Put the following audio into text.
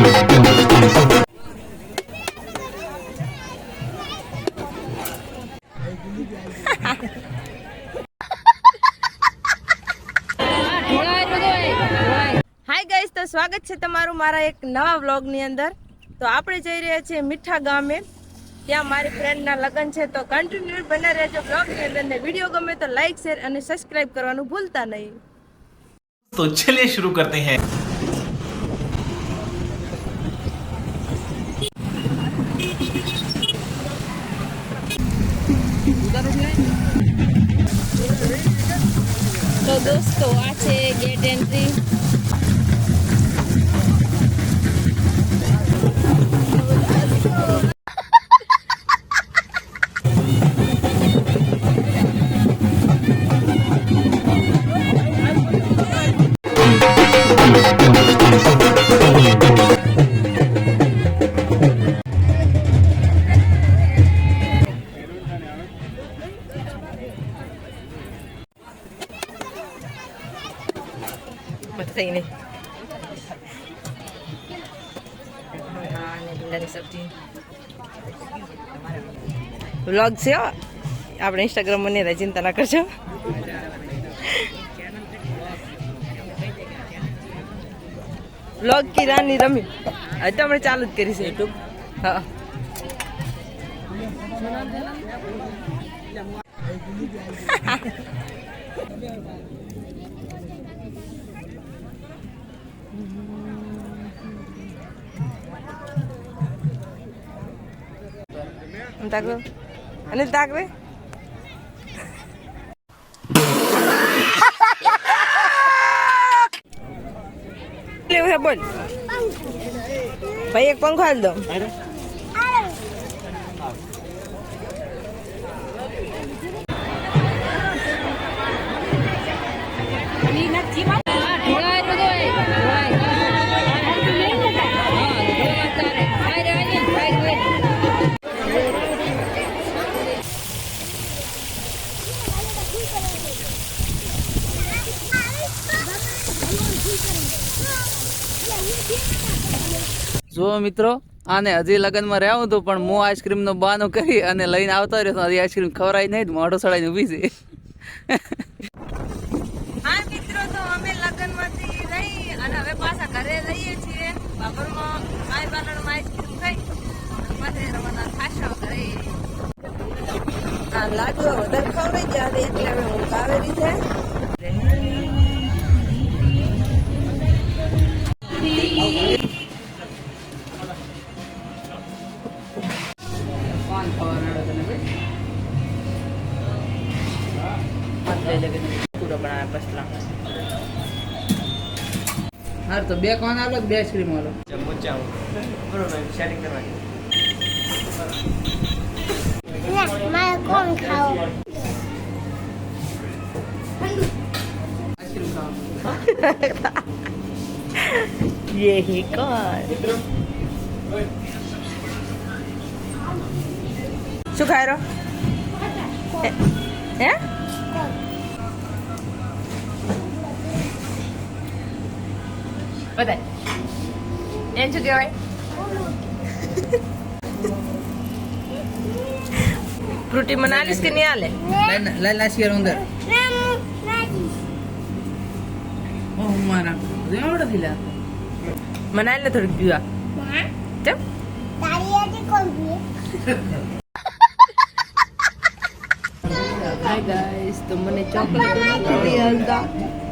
Hi guys તો સ્વાગત છે તમારું મારા એક નવા વ્લોગની અંદર. તો આપણે જઈ રહ્યા છીએ મીઠા ગામે. ત્યાં મારી ફ્રેન્ડના લગ્ન છે. તો કન્ટિન્યુ બને રહેજો વ્લોગની અંદર ને વીડિયો ગમે તો લાઈક શેર અને સબસ્ક્રાઇબ કરવાનું ભૂલતા નહીં. તો ચલિए શરૂ કરતે હૈ. તો દોસ્તો આ છે ગેટ એન્ટ્રી સબ્જી વ્લોગ છે આપણે ઇન્સ્ટાગ્રામ મને ચિંતા ના કરજો વ્લોગ કી રાની રમી હવે તો આપણે ચાલુ જ કરી યુટ્યુબ હા તાક અને તાકરે લેવું છે બોલ. ભાઈ એક પંખો હાલ દો. જુઓ મિત્રો આને હજી લગ્નમાં રહેવું હતું પણ હું આઈસ્ક્રીમ નો બહાનો કરી અને લઈને આવતો રહ્યો હજી આઈસ્ક્રીમ ખવડાવી નહીં મોઢો સડાઈને ઊભી છે. હા મિત્રો તો અમે લગ્નમાંથી રહી અને હવે પાછા ઘરે જઈએ છીએ. બાબરમાં માય બારણમાં આઈસ્ક્રીમ ખાઈ પાછા રવાના થાશા ઘરે. આ લાડુ વધારે ખવડાઈ ગયા એટલે હવે હું કાવેરી છે. હાથ લઈ લે કે પૂરો બનાવ્યા પસલા હાર તો બે કોન આલો બે આઈસ્ક્રીમ આલો ખાવા યહી કોણ શું ખાય રહ્યો? હે? બતાય એમ શું કહેવાય ફ્રૂટી મને આલીશ કે નહીં હાલે લઈ લાસી અંદર ઓહ મારા હજી આવડે થી લ્યા મને આલે થોડીક પીવા ચમ હાય ગાઈસ તો મને ચોકલેટ